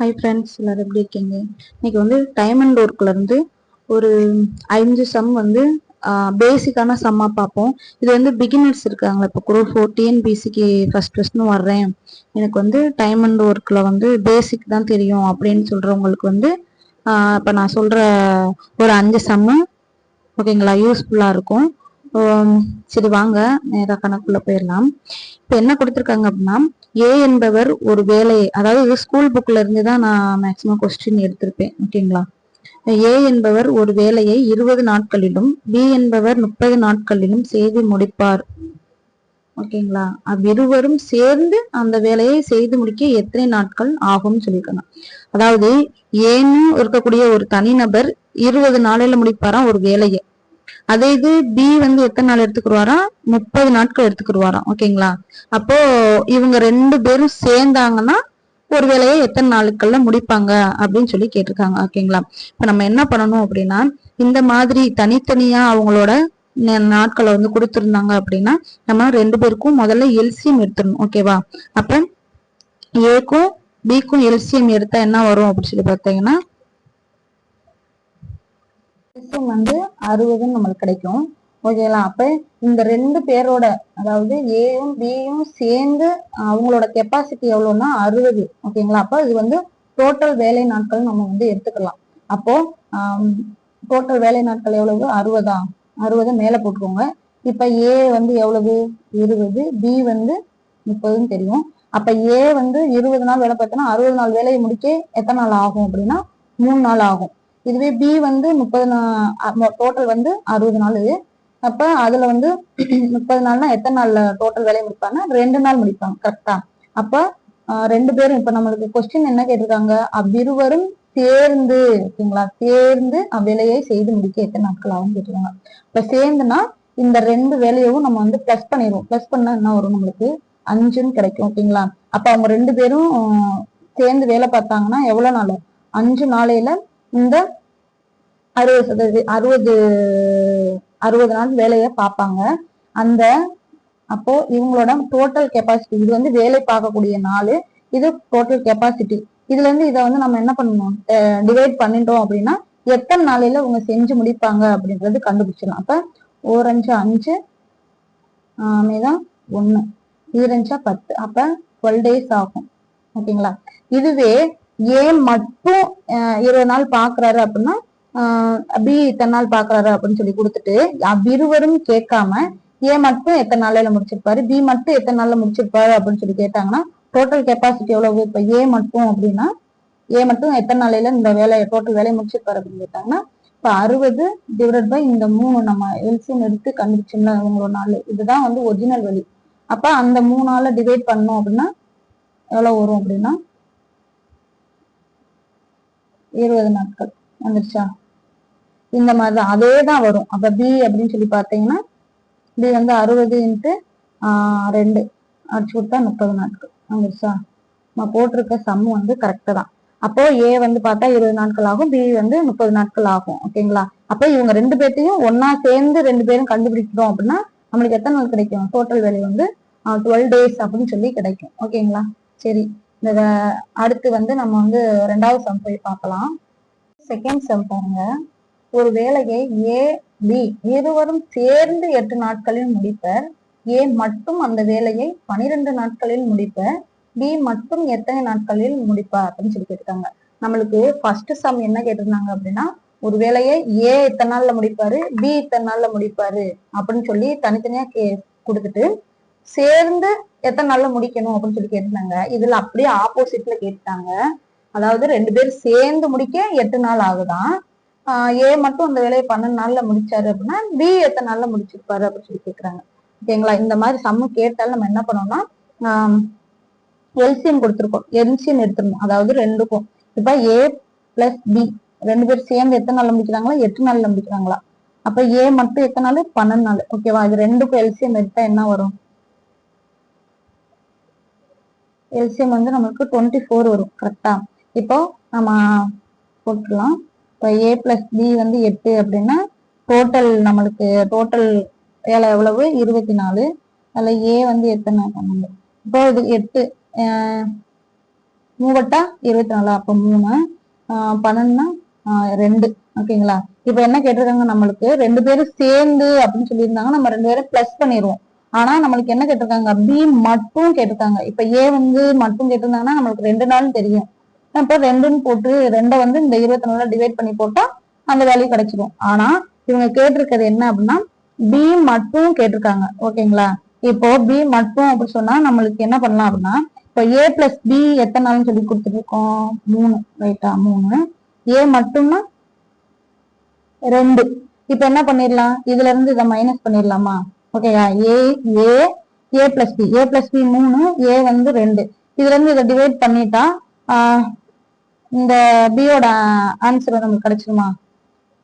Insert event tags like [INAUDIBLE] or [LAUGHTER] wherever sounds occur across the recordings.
Hi friends எல்லாரும் எப்படி இருக்கீங்க? இன்னைக்கு வந்து டைம் அண்ட் ஒர்க்ல இருந்து ஒரு அஞ்சு சம் வந்து பேசிக்கான சம்மா பார்ப்போம். இது வந்து பிகினர்ஸ் இருக்காங்களா? இப்போ குரூப் ஃபோர் டிஎன்பிசிக்கு ஃபர்ஸ்ட் ஃபர்ஸ்ட்னு வர்றேன். எனக்கு வந்து டைம் அண்ட் ஒர்க்கில் வந்து பேசிக் தான் தெரியும் அப்படின்னு சொல்கிறவங்களுக்கு வந்து இப்போ நான் சொல்கிற ஒரு அஞ்சு சம்மு ஓகேங்களா யூஸ்ஃபுல்லாக இருக்கும். சரி வாங்க. நேராக கணக்குள்ள போயிடலாம் இப்போ என்ன கொடுத்துருக்காங்க அப்படின்னா ஏ என்பவர் ஒரு வேலையை அதாவது இது ஸ்கூல் புக்ல இருந்து தான் நான் மேக்சிமம் கொஸ்டின் எடுத்திருப்பேன். ஓகேங்களா ஏ என்பவர் ஒரு வேலையை இருபது நாட்களிலும் பி என்பவர் முப்பது நாட்களிலும் செய்து முடிப்பார். ஓகேங்களா அவ்விருவரும் சேர்ந்து அந்த வேலையை செய்து முடிக்க எத்தனை நாட்கள் ஆகும்னு சொல்லியிருக்காங்க. அதாவது ஏன்னு இருக்கக்கூடிய ஒரு தனிநபர் இருபது நாளையில முடிப்பாராம் ஒரு வேலையை. அதே இது பி வந்து எத்தனை நாள் எடுத்துக்கிடுவாராம் முப்பது நாட்கள் எடுத்துக்கிடுவாராம் ஓகேங்களா? அப்போ இவங்க ரெண்டு பேரும் சேர்ந்தாங்கன்னா ஒரு வேலையை எத்தனை நாளுக்கள்ல முடிப்பாங்க? அப்படின்னு சொல்லி கேட்டிருக்காங்க. ஓகேங்களா? இப்ப நம்ம என்ன பண்ணணும் அப்படின்னா இந்த மாதிரி தனித்தனியா அவங்களோட நாட்களை வந்து கொடுத்துருந்தாங்க அப்படின்னா நம்ம ரெண்டு பேருக்கும் முதல்ல எல்சியம் எடுத்துடணும். ஓகேவா? அப்ப ஏக்கும் பிக்கும் எல்சியம் எடுத்தா என்ன வரும் அப்படின்னு சொல்லி பார்த்தீங்கன்னா எல்சிஎம் வந்து அறுபதுன்னு நம்மளுக்கு கிடைக்கும். ஓகேங்களா அப்ப இந்த ரெண்டு பேரோட அதாவது ஏயும் பியும் சேர்ந்து அவங்களோட கெப்பாசிட்டி எவ்வளவுன்னா அறுபது. ஓகேங்களா அப்ப இது வந்து டோட்டல் வேலை நாட்கள் நம்ம வந்து எடுத்துக்கலாம். அப்போ டோட்டல் வேலை நாட்கள் எவ்வளவு? அறுபதா? அறுபது மேல போட்டுக்கோங்க. இப்ப ஏ வந்து எவ்வளவு? இருபது. பி வந்து முப்பதுன்னு தெரியும். அப்ப ஏ வந்து இருபது நாள் வேலை பார்த்தோன்னா அறுபது நாள் வேலையை முடிக்க எத்தனை நாள் ஆகும் அப்படின்னா மூணு நாள் ஆகும். இதுவே பி வந்து முப்பது டோட்டல் வந்து அறுபது நாள். இது அப்ப அதுல வந்து [CLEARS THROAT] முப்பது நாள்னா எத்தனை நாள்ல டோட்டல் வேலையை முடிப்பாங்க ரெண்டு நாள் முடிப்பாங்க கரெக்டா அப்ப ரெண்டு பேரும் இப்ப நம்மளுக்கு கொஸ்டின் என்ன கேட்டிருக்காங்க? அவ்விருவரும் சேர்ந்து ஓகேங்களா? சேர்ந்து அவ்வேலையை செய்து முடிக்க எத்தனை நாட்கள் ஆகும் கேட்டிருக்காங்க. இப்ப சேர்ந்துனா இந்த ரெண்டு வேலையவும் நம்ம வந்து பிளஸ் பண்ணிடுவோம். பிளஸ் பண்ணா என்ன வரும் நம்மளுக்கு? அஞ்சுன்னு கிடைக்கும் ஓகேங்களா? அப்ப அவங்க ரெண்டு பேரும் சேர்ந்து வேலை பார்த்தாங்கன்னா எவ்வளவு நாள்? அஞ்சு நாளையில இந்த அறுபது சதவீத அறுபது அறுபது நாள் வேலையை பார்ப்பாங்க. அந்த அப்போ இவங்களோட டோட்டல் கெப்பாசிட்டி இது வந்து வேலை பார்க்கக்கூடிய நாள் இது டோட்டல் கெப்பாசிட்டி இதுல இருந்து இதை வந்து நம்ம என்ன பண்ணணும்? டிவைட் பண்ணிட்டோம் அப்படின்னா எத்தனை நாளையில இவங்க செஞ்சு முடிப்பாங்க அப்படின்றது கண்டுபிடிச்சிடலாம். அப்ப ஓரஞ்சு அஞ்சு ஆஹ் மீதம் இது ஈரஞ்சா பத்து. அப்ப டுவெல் டேஸ் ஆகும். ஓகேங்களா? இதுவே ஏ மட்டும் இருபது நாள் பாக்குறாரு அப்படின்னா பி இத்தனை நாள் பாக்குறாரு அப்படின்னு சொல்லி கொடுத்துட்டு அவ்விருவரும் கேட்காம ஏ மட்டும் எத்தனை நாளையில முடிச்சிருப்பாரு? பி மட்டும் எத்தனை நாள்ல முடிச்சிருப்பாரு அப்படின்னு சொல்லி கேட்டாங்கன்னா டோட்டல் கெப்பாசிட்டி எவ்வளவு? இப்ப ஏ மட்டும் அப்படின்னா ஏ மட்டும் எத்தனை நாளையில இந்த வேலையை டோட்டல் வேலையை முடிச்சிருப்பாரு அப்படின்னு கேட்டாங்கன்னா இப்ப அறுபது டிவைட் பை இந்த மூணு நம்ம எல்சியம் எடுத்து கண்டுபிடிச்சோம்ல உங்களோட நாள் இதுதான் வந்து ஒரிஜினல் வழி. அப்ப அந்த மூணு நாள்ல டிவைட் பண்ணோம் அப்படின்னா எவ்வளவு வரும் அப்படின்னா இருபது நாட்கள். வந்துருச்சா? இந்த மாதிரி தான் அதே தான் வரும். அப்ப பி அப்படின்னு சொல்லி பார்த்தீங்கன்னா பி வந்து அறுபது இன்ட்டு ரெண்டு. அடிச்சு கொடுத்தா முப்பது நாட்கள். வந்துருச்சா? நம்ம போட்டிருக்க சம் வந்து கரெக்டு தான். அப்போ ஏ வந்து பார்த்தா இருபது நாட்கள் ஆகும். பி வந்து முப்பது நாட்கள் ஆகும். ஓகேங்களா அப்போ இவங்க ரெண்டு பேர்த்தையும் ஒன்னா சேர்ந்து ரெண்டு பேரும் கண்டுபிடிக்கிறோம் அப்படின்னா நம்மளுக்கு எத்தனை நாள் கிடைக்கும்? டோட்டல் வேல்யூ வந்து டுவெல் டேஸ் அப்படின்னு சொல்லி கிடைக்கும். ஓகேங்களா சரி. இந்த அடுத்து வந்து நம்ம வந்து ரெண்டாவது சம் போய் பார்க்கலாம். செகண்ட் சம் பாருங்க. ஒரு வேலையை ஏ பி இருவரும் சேர்ந்து எட்டு நாட்களில் முடிப்பர். ஏ மட்டும் அந்த வேலையை பனிரெண்டு நாட்களில் முடிப்பர். பி மட்டும் எத்தனை நாட்களில் முடிப்பார் அப்படின்னு சொல்லி கேட்டிருக்காங்க நம்மளுக்கு ஃபர்ஸ்ட் சம் என்ன கேட்டிருந்தாங்க அப்படின்னா ஒரு வேலையை ஏ இத்தனை நாள்ல முடிப்பாரு பி இத்தனை நாள்ல முடிப்பாரு அப்படின்னு சொல்லி தனித்தனியா கே கொடுத்துட்டு சேர்ந்து எத்தனை நாள்ல முடிக்கணும் அப்படின்னு சொல்லி கேட்டாங்க இதுல அப்படியே ஆப்போசிட்ல கேட்டாங்க அதாவது ரெண்டு பேரும் சேர்ந்து முடிக்க எட்டு நாள் ஆகுதான். ஆஹ் ஏ மட்டும் அந்த வேலையை பன்னெண்டு நாள்ல முடிச்சாரு அப்படின்னா பி எத்தனை நாள்ல முடிச்சிருப்பாரு அப்படின்னு சொல்லி கேக்குறாங்க. ஓகேங்களா இந்த மாதிரி சம்மு கேட்டாலும் நம்ம என்ன பண்ணோம்னா எல்சிஎம் கொடுத்துருக்கோம். எல்சிஎம் எடுத்துருந்தோம். அதாவது ரெண்டுக்கும். இப்ப ஏ பிளஸ் பி ரெண்டு பேரும் சேர்ந்து எத்தனை நாள்ல முடிக்கிறாங்களா? எட்டு நாள்ல முடிக்கிறாங்களா? அப்ப ஏ மட்டும் எத்தனை நாள்? பன்னெண்டு நாள். ஓகேவா இது ரெண்டுக்கும் எல்சிஎம் எடுத்தா என்ன வரும்? எல்சிஎம் வந்து நம்மளுக்கு டுவெண்ட்டி ஃபோர் வரும் கரெக்டா இப்போ நம்ம போட்டுடலாம் இப்போ ஏ பிளஸ் பி வந்து எட்டு அப்படின்னா டோட்டல் நம்மளுக்கு டோட்டல் வேலை எவ்வளவு? இருபத்தி நாலு. அதில் ஏ வந்து எத்தனை? பன்னெண்டு. இப்போ இது எட்டு மூவட்டா இருபத்தி நாலு? அப்போ மூணு பன்னெண்டுனா ரெண்டு. ஓகேங்களா இப்போ என்ன கேட்டிருக்காங்க நம்மளுக்கு? ரெண்டு பேரும் சேர்ந்து அப்படின்னு சொல்லியிருந்தாங்க. நம்ம ரெண்டு பேரும் ப்ளஸ் பண்ணிடுவோம். ஆனா நம்மளுக்கு என்ன கேட்டிருக்காங்க? பி மட்டும் கேட்டிருக்காங்க. இப்ப ஏ வந்து மட்டும் கேட்டிருந்தாங்கன்னா நம்மளுக்கு ரெண்டு நாள் தெரியும். இப்ப ரெண்டுன்னு போட்டு ரெண்டை வந்து இந்த இருபத்தி நாலுல டிவைட் பண்ணி போட்டா அந்த வேல்யூ கிடைச்சிடும் ஆனா இவங்க கேட்டிருக்கிறது என்ன அப்படின்னா பி மட்டும் கேட்டிருக்காங்க. ஓகேங்களா? இப்போ பி மட்டும் அப்படி சொன்னா நம்மளுக்கு என்ன பண்ணலாம் அப்படின்னா இப்போ ஏ பிளஸ் பி எத்தனை நாள்னு சொல்லி கொடுத்துருக்கோம் மூணு. ரைட்டா மூணு. ஏ மட்டும்னா ரெண்டு. இப்ப என்ன பண்ணிடலாம் இதுல இருந்து இதை மைனஸ் பண்ணிடலாமா ஓகேயா A A A plus B A plus B மூணு ஏ வந்து ரெண்டு. இதுல இருந்து இதை டிவைட் பண்ணிட்டா இந்த பியோட ஆன்சர் நமக்கு கிடைச்சிருமா?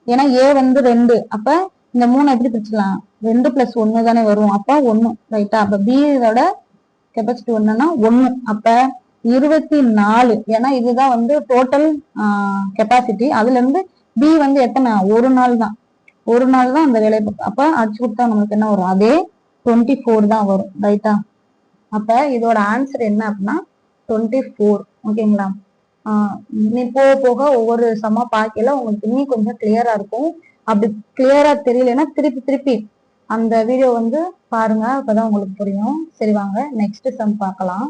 ஏன்னா ஏ வந்து ரெண்டு. அப்ப இந்த மூணு எப்படி பிரிச்சுக்கலாம்? ரெண்டு பிளஸ் ஒன்னு தானே வரும். அப்ப ஒன்னு ரைட்டா அப்ப பி இதோட கெப்பாசிட்டி ஒண்ணுன்னா ஒன்னு அப்ப இருபத்தி நாலு ஏன்னா இதுதான் வந்து டோட்டல் கெப்பாசிட்டி அதுல இருந்து பி வந்து எத்தனை? ஒரு நாள் தான் ஒரு நாள் தான் அந்த வேலையை அப்ப அடிச்சு கொடுத்தா நமக்கு என்ன வரும்? அதே டுவெண்ட்டி ஃபோர் தான் வரும் ரைட்டா அப்ப இதோட ஆன்சர் என்ன அப்படின்னா டுவெண்ட்டி ஃபோர் ஓகேங்களா நீ இனி போக போக ஒவ்வொரு சம்மா பார்க்கல உங்களுக்கு இன்னும் கொஞ்சம் கிளியரா இருக்கும். அப்படி கிளியரா தெரியலன்னா திருப்பி திருப்பி அந்த வீடியோ வந்து பாருங்க அப்பதான் உங்களுக்கு புரியும். சரி வாங்க. நெக்ஸ்ட் சம் பார்க்கலாம்.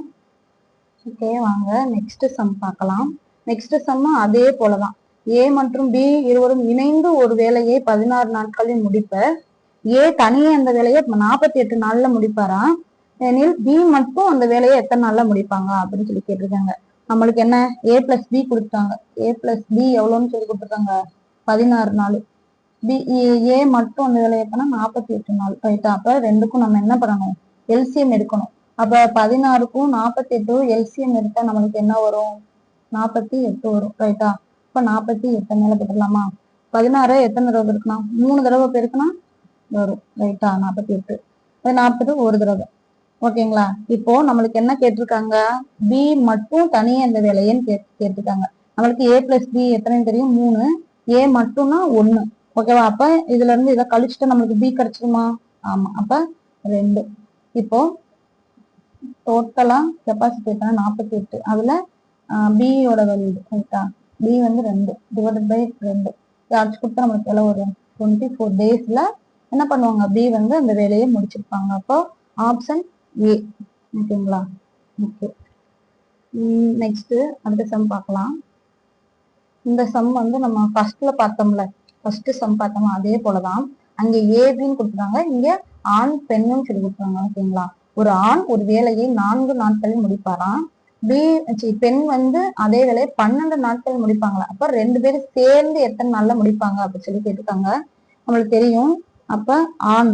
ஓகே வாங்க. நெக்ஸ்ட் சம் பார்க்கலாம். நெக்ஸ்ட் சம் அதே போலதான். ஏ மற்றும் பி இருவரும் இணைந்து ஒரு வேலையை பதினாறு நாட்களில் முடிப்பர் ஏ தனியே அந்த வேலையை நாற்பத்தி எட்டு நாள்ல முடிப்பாராம் எனில் பி மட்டும் அந்த வேலையை எத்தனை நாள்ல முடிப்பாங்க அப்படின்னு சொல்லி கேட்டிருக்காங்க. நம்மளுக்கு என்ன? ஏ பிளஸ் பி கொடுத்தாங்க ஏ பிளஸ் பி எவ்வளோன்னு சொல்லி கொடுத்துருக்காங்க? பதினாறு நாள். பி ஏ மட்டும் அந்த வேலையை பண்ணா நாற்பத்தி எட்டு நாள். ரைட்டா? அப்ப ரெண்டுக்கும் நம்ம என்ன பண்ணணும்? எல்சிஎம் எடுக்கணும். அப்ப பதினாறுக்கும் நாற்பத்தி எட்டு எல்சிஎம் எடுத்தா நம்மளுக்கு என்ன வரும்? நாற்பத்தி எட்டு வரும். ரைட்டா? இப்போ நாற்பத்தி எட்டு மேல போட்டுடலாமா பதினாறு எத்தனை தடவை பெருக்கணும் மூணு தடவை பெருக்கணும் வரும். ரைட்டா நாற்பத்தி எட்டு. அது நாற்பது ஒரு தடவை. ஓகேங்களா? இப்போ நம்மளுக்கு என்ன கேட்டிருக்காங்க? பி மட்டும் தனியே இந்த வேலையன்னு கே கேட்டிருக்காங்க. நம்மளுக்கு ஏ பிளஸ் பி எத்தனைன்னு தெரியும்? மூணு. ஏ மட்டும்னா ஒன்று ஓகேவா? அப்ப இதுல இருந்து இதை கழிச்சுட்டு நம்மளுக்கு பி கிடைச்சிருமா? ஆமா. அப்ப ரெண்டு. இப்போ டோட்டலா கெப்பாசிட்டி எத்தனை? நாற்பத்தி எட்டு. அதுல பியோட வேல்யூ ரைட்டா பி வந்து ரெண்டு டிவைடட் பை ரெண்டு. சார்ஜ் கொடுத்தா நம்மளுக்கு எவ்வளவு வரும். டுவெண்ட்டி ஃபோர் டேஸில் என்ன பண்ணுவாங்க? பி வந்து அந்த வேலையை முடிச்சிருப்பாங்க. அப்போ ஆப்ஷன் ஏ ஓகேங்களா? ஓகே நெக்ஸ்ட்டு அடுத்த சம் பார்க்கலாம். இந்த சம் வந்து நம்ம ஃபர்ஸ்ட்ல பார்த்தோம்ல. ஃபர்ஸ்ட் சம் பார்த்தோம் அதே போலதான். அங்கே ஏபின்னு கொடுத்துருக்காங்க இங்கே ஆண் பெண்ணுன்னு சொல்லி கொடுத்துருக்காங்க. ஓகேங்களா? ஒரு ஆண் ஒரு வேலையை நான்கு நாட்களில் முடிப்பாராம். பி பெண் வந்து அதே வேலையை பன்னெண்டு நாட்கள் முடிப்பாங்களா? அப்ப ரெண்டு பேரும் சேர்ந்து எத்தனை நாள்ல முடிப்பாங்க அப்படின்னு சொல்லி கேட்டிருக்காங்க. நம்மளுக்கு தெரியும். அப்ப ஆண்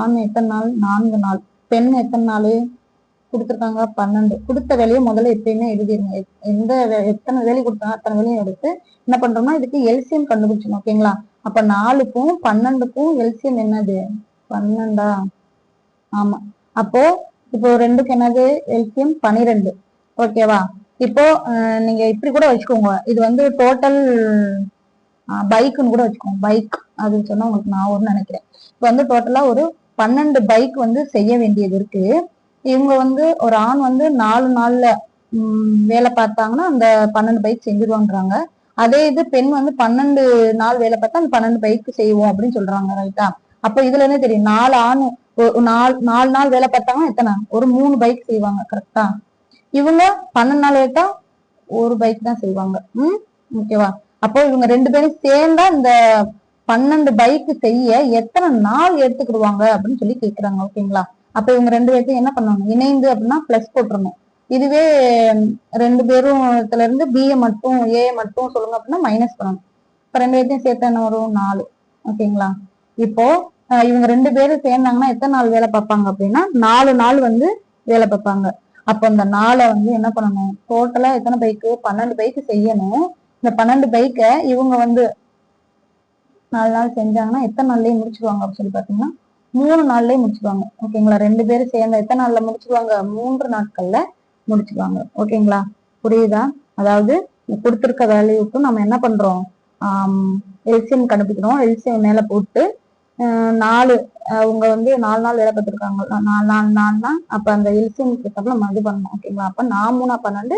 ஆண் எத்தனை நாள்? நான்கு நாள். பெண் எத்தனை நாள் கொடுத்துருக்காங்க? பன்னெண்டு. கொடுத்த வேலையை முதல்ல எப்பயுமே எழுதிருங்க. எந்த எத்தனை வேலை கொடுத்தாங்க அத்தனை வேலையும் எடுத்து என்ன பண்றோம்னா இதுக்கு எல்சியம் கண்டுபிடிச்சணும் ஓகேங்களா? அப்ப நாலுக்கும் பன்னெண்டுக்கும் எல்சியம் என்னது? பன்னெண்டா? ஆமா. அப்போ இப்போ ரெண்டுக்கு என்னது? எல்சியம் பனிரெண்டு. ஓகேவா இப்போ நீங்க இப்படி கூட வச்சுக்கோங்க. இது வந்து டோட்டல் பைக்குன்னு கூட வச்சுக்கோங்க. பைக் அப்படின்னு சொன்னா உங்களுக்கு நான் ஒரு நினைக்கிறேன். இப்போ வந்து டோட்டலா ஒரு பன்னெண்டு பைக் வந்து செய்ய வேண்டியது இருக்கு. இவங்க வந்து ஒரு ஆண் வந்து நாலு நாள்ல வேலை பார்த்தாங்கன்னா அந்த பன்னெண்டு பைக் செஞ்சிருவாங்கறாங்க. அதே இது பெண் வந்து பன்னெண்டு நாள் வேலை பார்த்தா அந்த பன்னெண்டு பைக் செய்வோம் அப்படின்னு சொல்றாங்க ரைட்டா அப்ப இதுல என்ன தெரியும்? நாலு ஆண் நாலு நாலு நாள் வேலை பார்த்தாங்கன்னா எத்தனை? ஒரு மூணு பைக் செய்வாங்க கரெக்டா இவங்க பன்னெண்டு நாள் எடுத்தா ஒரு பைக் தான் செய்வாங்க. ம்? ஓகேவா அப்போ இவங்க ரெண்டு பேரும் சேர்ந்தா இந்த பன்னெண்டு பைக் செய்ய எத்தனை நாள் எடுத்துக்கிடுவாங்க அப்படின்னு சொல்லி கேக்குறாங்க ஓகேங்களா அப்ப இவங்க ரெண்டு பேர்த்தையும் என்ன பண்ணுவாங்க? இணைந்து அப்படின்னா பிளஸ் போட்டுருணும் இதுவே ரெண்டு பேரும் இதுல இருந்து பிஏ மட்டும் ஏ மட்டும் சொல்லுங்க அப்படின்னா மைனஸ் பண்ணணும். இப்ப ரெண்டு பேர்த்தையும் சேர்த்தா என்ன வரும்? நாலு. ஓகேங்களா இப்போ இவங்க ரெண்டு பேரும் சேர்ந்தாங்கன்னா எத்தனை நாள் வேலை பார்ப்பாங்க அப்படின்னா நாலு நாள் வந்து வேலை பார்ப்பாங்க. அப்போ அந்த நாளை வந்து என்ன பண்ணணும்? டோட்டலா எத்தனை பைக்கு பன்னெண்டு பைக்கு செய்யணும். இந்த பன்னெண்டு பைக்கை இவங்க வந்து நாலு நாள் செஞ்சாங்கன்னா எத்தனை நாள்லயே முடிச்சுக்குவாங்க அப்படின்னு சொல்லி பாத்தீங்கன்னா மூணு நாள்லயே முடிச்சுக்குவாங்க ஓகேங்களா ரெண்டு பேரும் சேர்ந்து எத்தனை நாள்ல முடிச்சுக்குவாங்க மூன்று நாட்கள்ல முடிச்சுக்குவாங்க ஓகேங்களா புரியுதா? அதாவது கொடுத்துருக்க வேலையுக்கும் நம்ம என்ன பண்றோம்? எல்சிஎம் கண்டுபிடிக்கிறோம் எல்சிஎம் மேல போட்டு நாலு அவங்க வந்து நாலு நாள் வேலை பார்த்துருக்காங்க. நாலு நாலு நாலுனா அப்ப அந்த எல்சிஎம் நம்ம மது பண்ணணும் ஓகேங்களா அப்ப நான் மூணா பன்னெண்டு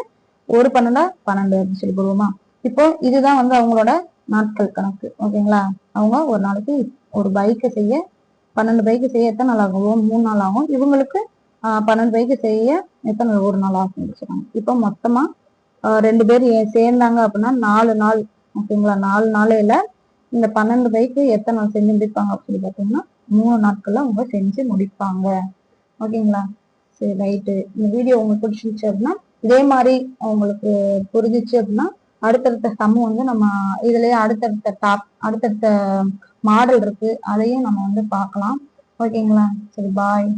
ஒரு பன்னெண்டா பன்னெண்டு அப்படின்னு சொல்லி போடுவோமா? இப்போ இதுதான் வந்து அவங்களோட நாட்கள் கணக்கு ஓகேங்களா அவங்க ஒரு நாளைக்கு ஒரு பைக்கை செய்ய பன்னெண்டு பைக்கு செய்ய எத்தனை நாள் ஆகும்? மூணு நாள் ஆகும். இவங்களுக்கு பன்னெண்டு பைக்கு செய்ய எத்தனை நாள்? ஒரு நாள் ஆகும் வச்சுக்கோங்க இப்போ மொத்தமா ரெண்டு பேர் சேர்ந்தாங்க அப்படின்னா நாலு நாள் ஓகேங்களா நாலு நாளையில இந்த பன்னெண்டு பைக்கு எத்தனை நாள் செஞ்சு முடிப்பாங்க அப்படின்னு பார்த்தீங்கன்னா மூணு நாட்களில் அவங்க செஞ்சு முடிப்பாங்க. ஓகேங்களா? சரி ரைட்டு இந்த வீடியோ உங்களுக்கு பிடிச்சிருச்சு அப்படின்னா இதே மாதிரி உங்களுக்கு புரிஞ்சிச்சு அப்படின்னா அடுத்தடுத்த சம் வந்து நம்ம இதுலயே அடுத்தடுத்த டாப் அடுத்தடுத்த மாடல் இருக்கு. அதையும் நம்ம வந்து பார்க்கலாம். ஓகேங்களா? சரி பாய்